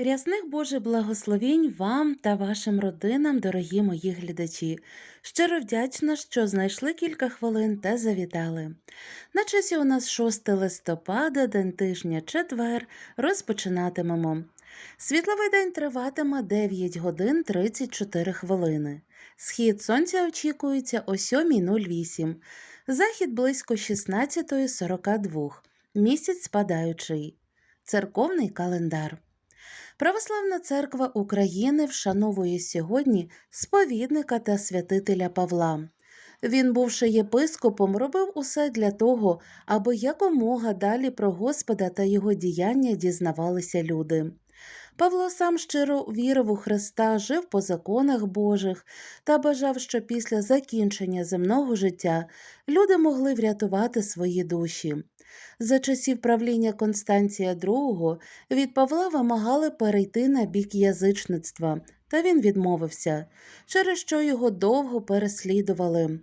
Рясних Божих благословінь вам та вашим родинам, дорогі мої глядачі. Щиро вдячна, що знайшли кілька хвилин та завітали. На часі у нас 6 листопада, день тижня, четвер, розпочинатимемо. Світловий день триватиме 9 годин 34 хвилини. Схід сонця очікується о 7.08, захід близько 16.42, місяць спадаючий. Церковний календар. Православна церква України вшановує сьогодні сповідника та святителя Павла. Він, бувши єпископом, робив усе для того, аби якомога далі про Господа та його діяння дізнавалися люди. Павло сам щиро вірив у Христа, жив по законах Божих та бажав, що після закінчення земного життя люди могли врятувати свої душі. За часів правління Констанція II від Павла вимагали перейти на бік язичництва, та він відмовився, через що його довго переслідували.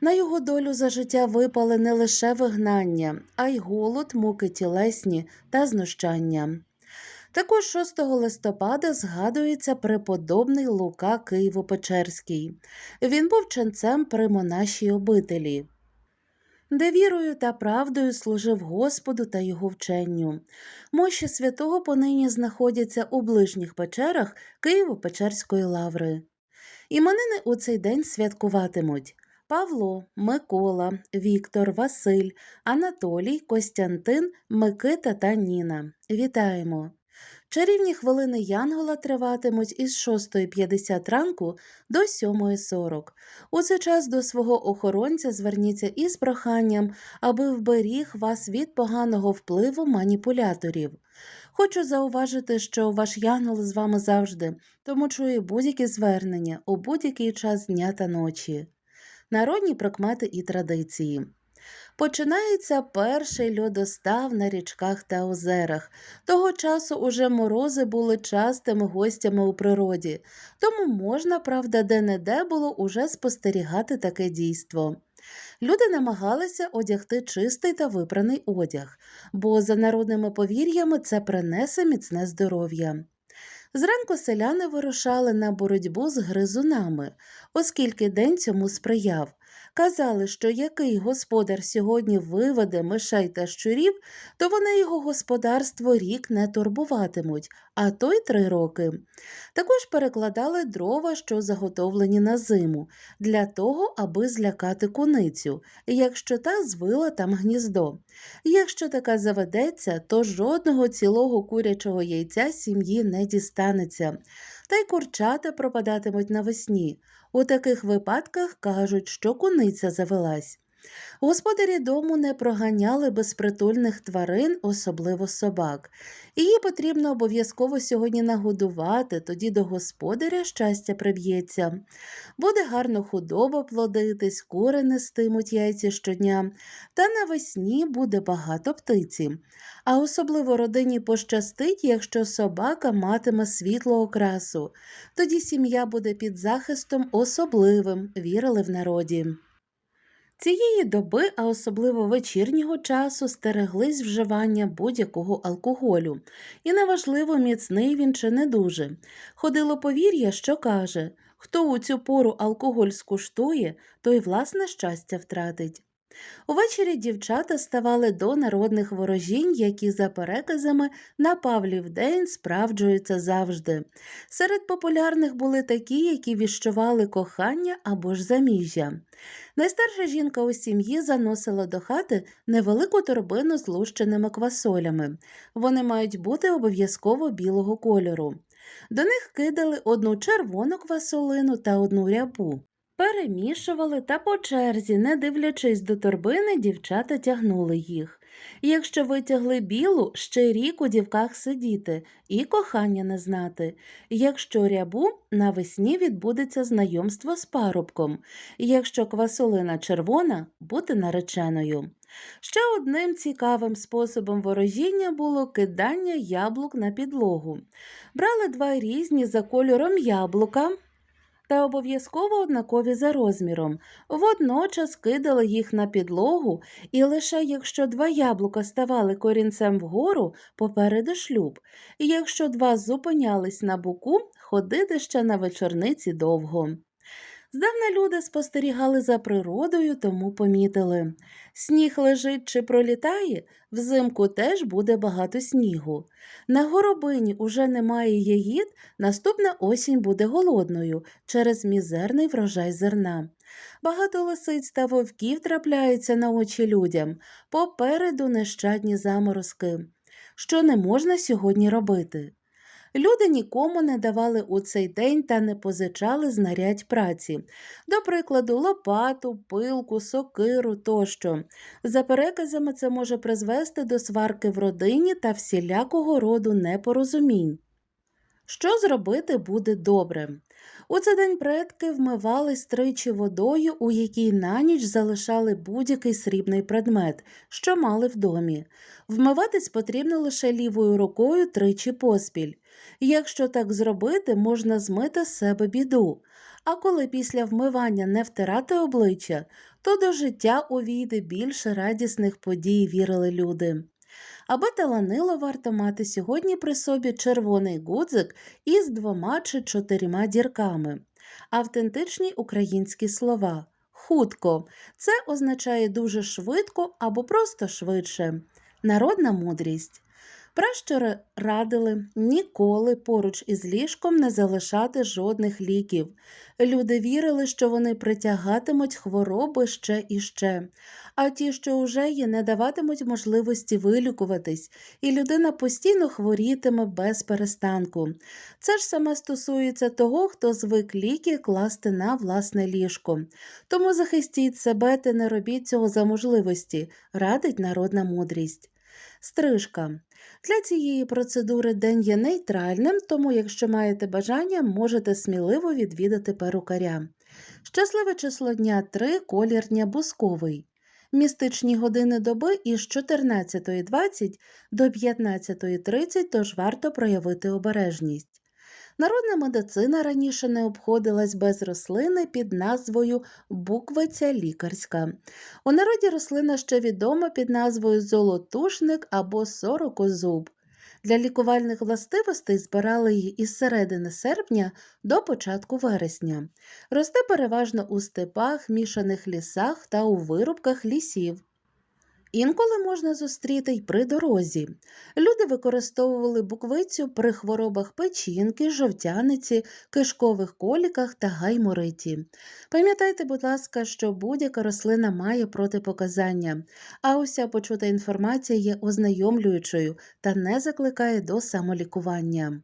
На його долю за життя випали не лише вигнання, а й голод, муки тілесні та знущання. Також 6 листопада згадується преподобний Лука Києво-Печерський. Він був ченцем при монашій обителі де вірою та правдою служив Господу та його вченню. Мощі святого понині знаходяться у ближніх печерах Києво-Печерської лаври. Іменини у цей день святкуватимуть Павло, Микола, Віктор, Василь, Анатолій, Костянтин, Микита та Ніна. Вітаємо! Чарівні хвилини Янгола триватимуть із 6.50 ранку до 7.40. У цей час до свого охоронця зверніться із проханням, аби вберіг вас від поганого впливу маніпуляторів. Хочу зауважити, що ваш янгол з вами завжди, тому чує будь-які звернення у будь-який час дня та ночі. Народні прикмети і традиції. Починається перший льодостав на річках та озерах. Того часу уже морози були частими гостями у природі, тому можна, правда, де-не-де було уже спостерігати таке дійство. Люди намагалися одягти чистий та випраний одяг, бо за народними повір'ями це принесе міцне здоров'я. Зранку селяни вирушали на боротьбу з гризунами, оскільки день цьому сприяв. Казали, що який господар сьогодні виведе мишей та щурів, то вони його господарство рік не турбуватимуть, а то й три роки. Також перекладали дрова, що заготовлені на зиму, для того, аби злякати куницю, якщо та звила там гніздо. Якщо така заведеться, то жодного цілого курячого яйця сім'ї не дістанеться, та й курчата пропадатимуть навесні. У таких випадках кажуть, що куниця завелась. Господарі дому не проганяли безпритульних тварин, особливо собак. Її потрібно обов'язково сьогодні нагодувати, тоді до господаря щастя приб'ється. Буде гарно худоба плодитись, кури нестимуть яйця щодня, та навесні буде багато птиці. А особливо родині пощастить, якщо собака матиме світлу окрасу. Тоді сім'я буде під захистом особливим, вірили в народі. Цієї доби, а особливо вечірнього часу, стереглись вживання будь-якого алкоголю, і неважливо, міцний він чи не дуже. Ходило повір'я, що каже хто у цю пору алкоголь скуштує, той власне щастя втратить. Увечері дівчата ставали до народних ворожінь, які за переказами на Павлів день справджуються завжди. Серед популярних були такі, які віщували кохання або ж заміжжя. Найстарша жінка у сім'ї заносила до хати невелику торбину з лущеними квасолями. Вони мають бути обов'язково білого кольору. До них кидали одну червону квасолину та одну рябу. Перемішували та по черзі, не дивлячись до торбини, дівчата тягнули їх. Якщо витягли білу, ще рік у дівках сидіти і кохання не знати. Якщо рябу, навесні відбудеться знайомство з парубком. Якщо квасолина червона, бути нареченою. Ще одним цікавим способом ворожіння було кидання яблук на підлогу. Брали два різні за кольором яблука та обов'язково однакові за розміром. Водночас кидали їх на підлогу, і лише якщо два яблука ставали корінцем вгору, попереду шлюб, якщо два зупинялись на боку, ходити ще на вечорниці довго. Здавна люди спостерігали за природою, тому помітили. Сніг лежить чи пролітає, взимку теж буде багато снігу. На горобині уже немає ягід, наступна осінь буде голодною через мізерний врожай зерна. Багато лисиць та вовків трапляються на очі людям, попереду нещадні заморозки. Що не можна сьогодні робити? Люди нікому не давали у цей день та не позичали знарядь праці, до прикладу, лопату, пилку, сокиру тощо. За переказами це може призвести до сварки в родині та всілякого роду непорозумінь. Що зробити буде добре? У цей день предки вмивались тричі водою, у якій на ніч залишали будь-який срібний предмет, що мали в домі. Вмиватись потрібно лише лівою рукою тричі поспіль. Якщо так зробити, можна змити з себе біду. А коли після вмивання не втирати обличчя, то до життя увійде більше радісних подій, вірили люди. Аби таланило, варто мати сьогодні при собі червоний гудзик із двома чи чотирма дірками. Автентичні українські слова. Хутко. Це означає дуже швидко або просто швидше. Народна мудрість. Пращури радили ніколи поруч із ліжком не залишати жодних ліків. Люди вірили, що вони притягатимуть хвороби ще і ще, а ті, що уже є, не даватимуть можливості вилікуватись, і людина постійно хворітиме без перестанку. Це ж саме стосується того, хто звик ліки класти на власне ліжко. Тому захистіть себе та не робіть цього за можливості, радить народна мудрість. Стрижка. Для цієї процедури день є нейтральним, тому, якщо маєте бажання, можете сміливо відвідати перукаря. Щасливе число дня 3, колір дня бусковий. Містичні години доби із 14.20 до 15.30, тож варто проявити обережність. Народна медицина раніше не обходилась без рослини під назвою буквиця лікарська. У народі рослина ще відома під назвою золотушник або сорокозуб. Для лікувальних властивостей збирали її із середини серпня до початку вересня. Росте переважно у степах, мішаних лісах та у вирубках лісів. Інколи можна зустріти й при дорозі. Люди використовували буквицю при хворобах печінки, жовтяниці, кишкових коліках та гаймориті. Пам'ятайте, будь ласка, що будь-яка рослина має протипоказання, а уся почута інформація є ознайомлюючою та не закликає до самолікування.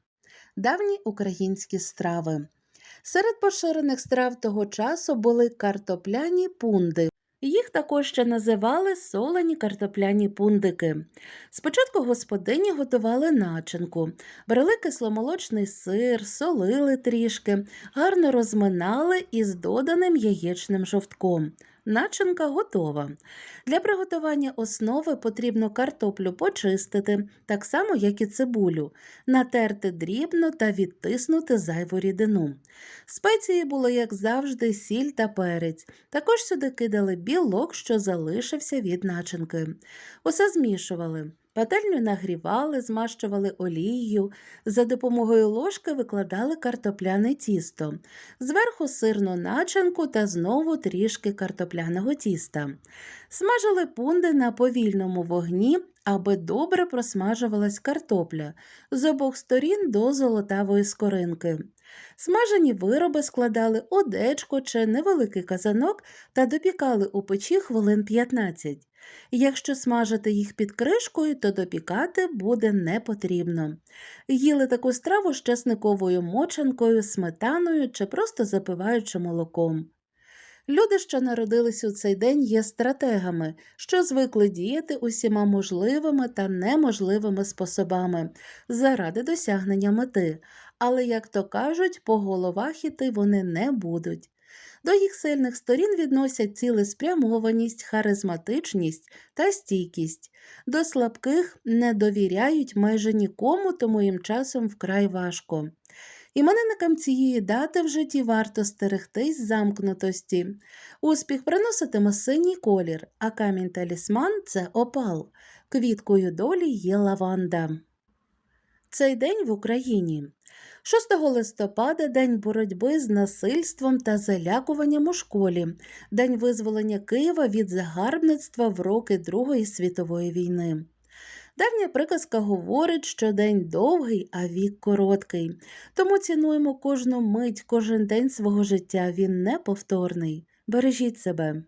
Давні українські страви. Серед поширених страв того часу були картопляні пунди. Їх також ще називали солені картопляні пундики. Спочатку господині готували начинку, брали кисломолочний сир, солили трішки, гарно розминали із доданим яєчним жовтком. Начинка готова. Для приготування основи потрібно картоплю почистити, так само, як і цибулю, натерти дрібно та відтиснути зайву рідину. Спеції було, як завжди, сіль та перець. Також сюди кидали білок, що залишився від начинки. Усе змішували. Пательню нагрівали, змащували олією, за допомогою ложки викладали картопляне тісто, зверху сирну начинку та знову трішки картопляного тіста. Смажили пунди на повільному вогні, аби добре просмажувалась картопля з обох сторін до золотавої скоринки. Смажені вироби складали у чи невеликий казанок та допікали у печі хвилин 15. Якщо смажити їх під кришкою, то допікати буде не потрібно. Їли таку страву з чесниковою мочанкою, сметаною чи просто запиваючи молоком. Люди, що народились у цей день, є стратегами, що звикли діяти усіма можливими та неможливими способами заради досягнення мети, але, як то кажуть, по головах іти вони не будуть. До їх сильних сторін відносять цілеспрямованість, харизматичність та стійкість. До слабких не довіряють майже нікому, тому їм часом вкрай важко. Іменинникам цієї дати в житті варто стерегтись замкнутості. Успіх приноситиме синій колір, а камінь талісман це опал. Квіткою долі є лаванда. Цей день в Україні. 6 листопада День боротьби з насильством та залякуванням у школі, День визволення Києва від загарбництва в роки Другої світової війни. Давня приказка говорить, що день довгий, а вік короткий. Тому цінуємо кожну мить, кожен день свого життя. Він неповторний. Бережіть себе.